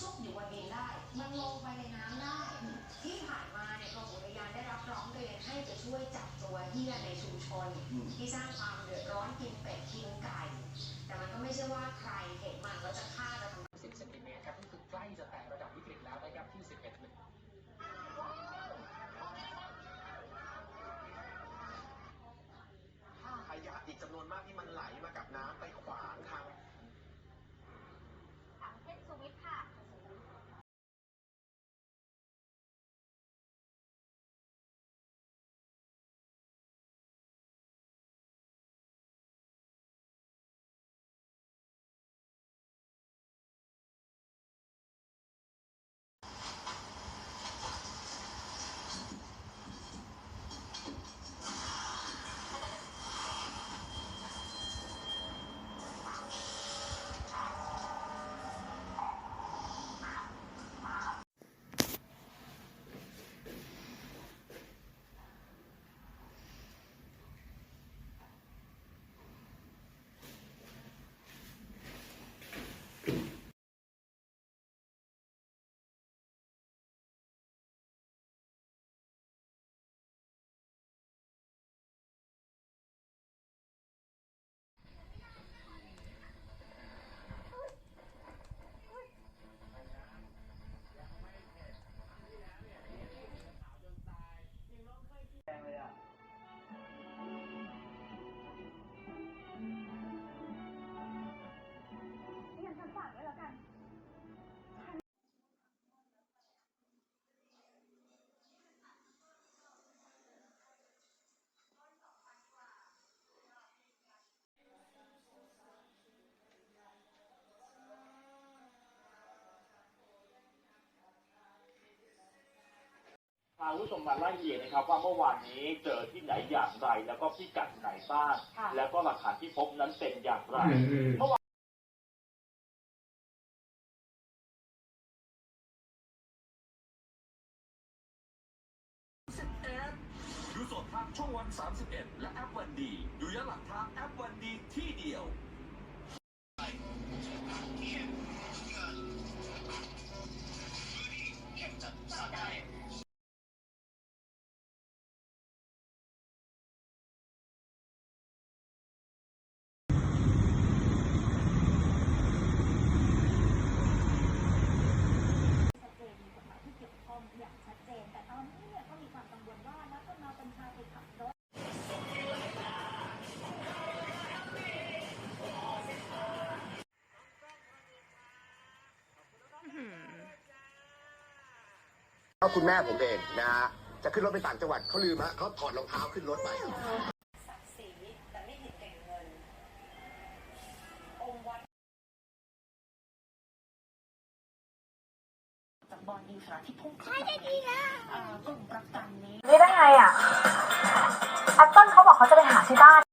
ซุกอยู่บนดินได้ มันลงไปในน้ำได้ ที่ผ่านมาเนี่ยกรมอุทยานได้รับร้องเรียนให้ไปช่วยจับตัวเฮียในชุมชนที่สร้างความเดือดร้อนกินเป็ดกินไก่ แต่มันก็ไม่ใช่ว่าใครเห็นมันก็จะฆ่าจะทำ 10เซนติเมตรครับนี่คือใกล้จะแตะระดับวิกฤตแล้วนะครับที่ 11หนึ่งขยะอีกจำนวนมากที่มันไหล ยั พาคุณผู้ชมมาไล่เรียงนะครับว่าเมื่อวานนี้เจอที่ไหนอย่างไร แล้วก็พิกัดไหนบ้างค่ะ แล้วก็หลักฐานที่พบนั้นเป็นอย่างไรดูสดทางช่องวัน 31 และแอปวันดี ดูย้อนหลังทางแอปวันดีที่เดียว ก็คุณแม่ผมเองนะฮะจะขึ้นรถไปต่างจังหวัดเขาลืมฮะเขาถอดรองเท้าขึ้นรถไป ศักดิ์ศรีแต่ไม่เห็นแก่เงิน องค์วัดจากบอลอินทราที่พุ่งขึ้นได้ดีนะกลุ่มประกันนี้ นี่ได้ไงอะ แอปเปิลเขาบอกเขาจะไปหาที่บ้าน